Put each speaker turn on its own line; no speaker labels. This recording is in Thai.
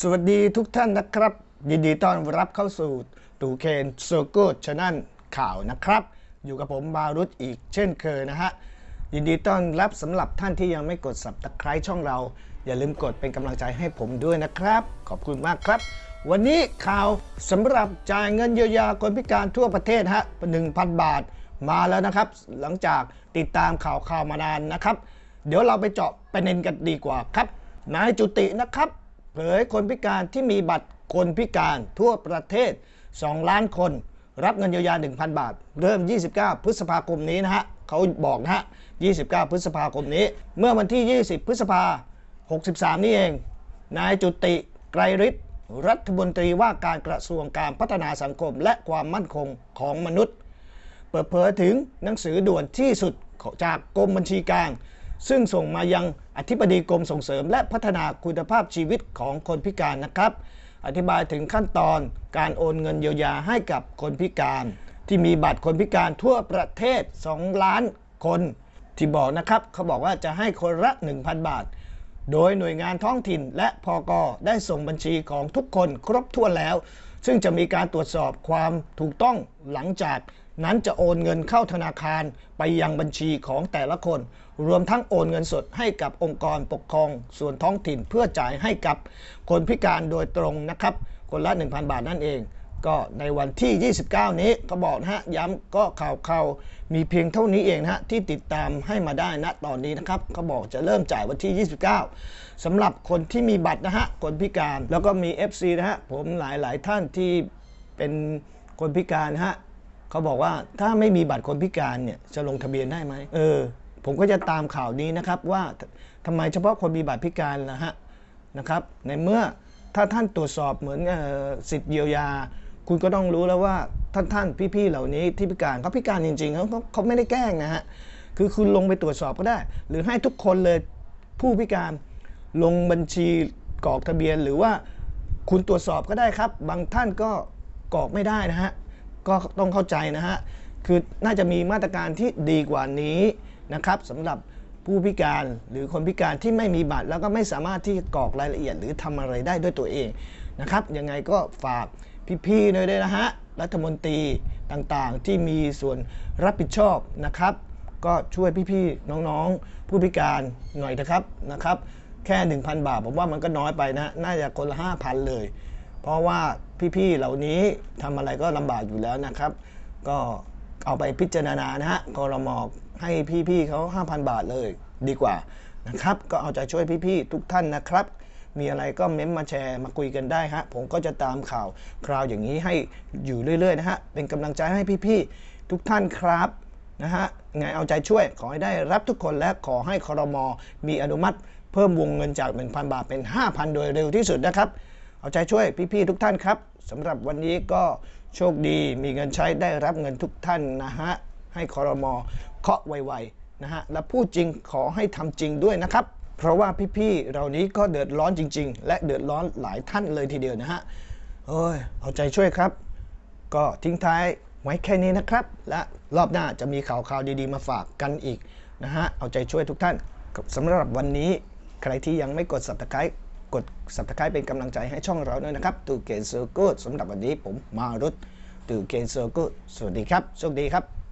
สวัสดีทุกท่านนะครับ ยินดีต้อนรับเข้าสู่ตู่เคนโซโก้ช n น l ข่าวนะครับ อยู่กับผมมารุตอีกเช่นเคยนะฮะ ยินดีต้อนรับสำหรับท่านที่ยังไม่กด subscribe ช่องเรา อย่าลืมกดเป็นกำลังใจให้ผมด้วยนะครับ ขอบคุณมากครับ วันนี้ข่าวสำหรับจ่ายเงินเยียวยาคนพิการทั่วประเทศฮะ1,000 บาทมาแล้วนะครับ หลังจากติดตามข่าวข่าวมานานนะครับ เดี๋ยวเราไปเจาะประเด็นกันดีกว่าครับนายจุตินะครับ เผยคนพิการที่มีบัตรคนพิการทั่วประเทศ 2 ล้านคน รับเงินเยียวยา 1,000 บาท เริ่ม 29 พฤษภาคมนี้นะฮะเขาบอกนะฮะ 29 พฤษภาคมนี้ เมื่อวันที่ 20 พฤษภา 63 นี่เอง นายจุติไกรฤทธิ์รัฐมนตรีว่าการกระทรวงการพัฒนาสังคมและความมั่นคงของมนุษย์ เปิดเผยถึงหนังสือด่วนที่สุดจากกรมบัญชีกลาง ซึ่งส่งมายังอธิบดีกรมส่งเสริม และพัฒนาคุณภาพชีวิตของคนพิการนะครับ อธิบายถึงขั้นตอนการโอนเงินเยียวยาให้กับคนพิการ ที่มีบัตรคนพิการทั่วประเทศ 2 ล้านคน ที่บอกนะครับเขาบอกว่าจะให้คนละ 1,000 บาท โดยหน่วยงานท้องถิ่นและพกได้ส่งบัญชีของทุกคนครบถ้วนแล้ว ซึ่งจะมีการตรวจสอบความถูกต้องหลังจาก นั้นจะโอนเงินเข้าธนาคารไปยังบัญชีของแต่ละคน รวมทั้งโอนเงินสดให้กับองค์กรปกครอง ส่วนท้องถิ่นเพื่อจ่ายให้กับคนพิการโดยตรงนะครับ คนละ 1,000 บาทนั่นเอง ก็ในวันที่ 29 นี้เขาบอกนะฮะย้ำก็ข่าวข่ามีเพียงเท่านี้เองนะฮะที่ติดตามให้มาได้นะตอนนี้นะครับเขาบอกจะเริ่มจ่ายวันที่ 29สำหรับคนที่มีบัตรนะฮะคนพิการแล้วก็มี FC นะฮะผมหลายหลายๆท่านที่เป็นคนพิการนะฮะ เขาบอกว่าถ้าไม่มีบัตรคนพิการเนี่ยจะลงทะเบียนได้ไหมเออ ผมก็จะตามข่าวนี้นะครับว่าทำไมเฉพาะคนมีบัตรพิการนะฮะนะครับ ในเมื่อถ้าท่านตรวจสอบเหมือนออสิทธิ์เยียวยา คุณก็ต้องรู้แล้วว่าท่านท่านพี่ๆเหล่านี้ที่พิการเขาพิการจริงๆเขาเขาเขาไม่ได้แกล้งนะฮะคือคุณลงไปตรวจสอบก็ได้ หรือให้ทุกคนเลยผู้พิการลงบัญชีกรอกทะเบียนหรือว่าคุณตรวจสอบก็ได้ครับ บางท่านก็กรอกไม่ได้นะฮะ ก็ต้องเข้าใจนะฮะ คือน่าจะมีมาตรการที่ดีกว่านี้นะครับสำหรับผู้พิการหรือคนพิการที่ไม่มีบัตร แล้วก็ไม่สามารถที่กรอกรายละเอียด หรือทำอะไรได้ด้วยตัวเองนะครับยังไงก็ฝากพี่ๆด้วยนะฮะรัฐมนตรีต่างๆ ที่มีส่วนรับผิดชอบนะครับ ก็ช่วยพี่ๆน้องๆ ผู้พิการหน่อยนะครับนะครับ แค่ 1,000 บาทผมว่ามันก็น้อยไปนะ น่าจะคนละ 5,000 เลย เพราะว่า พี่ๆเหล่านี้ทำอะไรก็ลำบากอยู่แล้วนะครับ ก็เอาไปพิจารณานะฮะกรมให้พี่ๆเขา5,000 บาทเลยดีกว่านะครับ ก็เอาใจช่วยพี่ๆทุกท่านนะครับ มีอะไรก็เม้มมาแชร์มาคุยกันได้ฮะ ผมก็จะตามข่าวคราวอย่างนี้ให้อยู่เรื่อยๆนะฮะ เป็นกำลังใจให้พี่ๆทุกท่านครับนะฮะไงเอาใจช่วย ขอให้ได้รับทุกคนและขอให้ครมมีอนุมัติ เพิ่มวงเงินจาก 1,000 บาทเป็น 5,000 โดยเร็วที่สุดนะครับ เอาใจช่วยพี่ๆทุกท่านครับสำหรับวันนี้ก็โชคดีมีเงินใช้ได้รับเงินทุกท่านนะฮะ ให้คอรมอเคาะไวๆนะฮะ และพูดจริงขอให้ทำจริงด้วยนะครับ เพราะว่าพี่ๆเหล่านี้ก็เดือดร้อนจริง ๆ และเดือดร้อนหลายท่านเลยทีเดียวนะฮะเอ้ยเอาใจช่วยครับ ก็ทิ้งท้ายไว้แค่นี้นะครับ และรอบหน้าจะมีข่าวข่าวๆดีๆ มาฝากกันอีกนะฮะ เอาใจช่วยทุกท่านสำหรับวันนี้ใครที่ยังไม่กด subscribe กด subscribe เป็นกำลังใจให้ช่องเราด้วยนะครับตูเกนเซอร์กูสำหรับวันนี้ผมมารุตตูเกนเซอร์กูสวัสดีครับโชคดีครับ